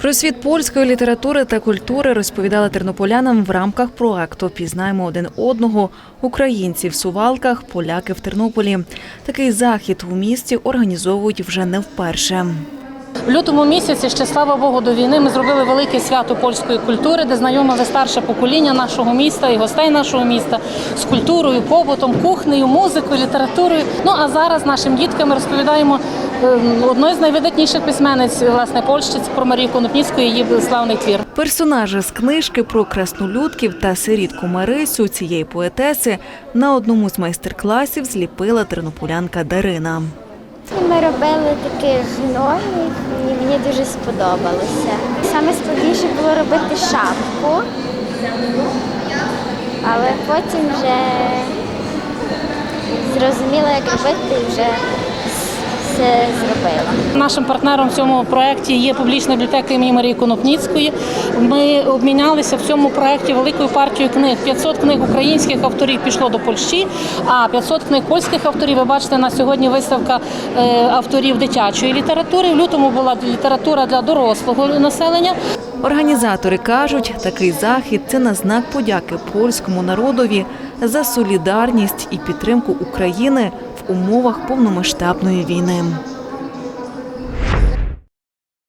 Про світ польської літератури та культури розповідали тернополянам в рамках проекту Пізнаємо один одного українці в Сувалках, поляки в Тернополі. Такий захід у місті організовують вже не вперше. В лютому місяці, ще слава Богу, до війни ми зробили велике свято польської культури, де знайомили старше покоління нашого міста і гостей нашого міста з культурою, побутом, кухнею, музикою, літературою. Ну а зараз нашим діткам розповідаємо ем, одної з найвидатніших письменниць власне польщиць про Марію Конопніцьку, її славний твір. Персонажі з книжки про краснолюдків та сирітку Марисю цієї поетеси на одному з майстер-класів зліпила тернополянка Дарина. Ми робили таких гномів, і мені дуже сподобалося. Саме складніше було робити шапку, але потім вже зрозуміла, як робити, і вже все зробила. Нашим партнером в цьому проєкті є публічна бібліотека імені Марії Конопніцької. Ми обмінялися в цьому проєкті великою партією книг. 500 книг українських авторів пішло до Польщі, а 500 книг польських авторів. Ви бачите, на сьогодні виставка е, авторів дитячої літератури. В лютому була література для дорослого населення. Організатори кажуть, такий захід це на знак подяки польському народові за солідарність і підтримку України в умовах повномасштабної війни.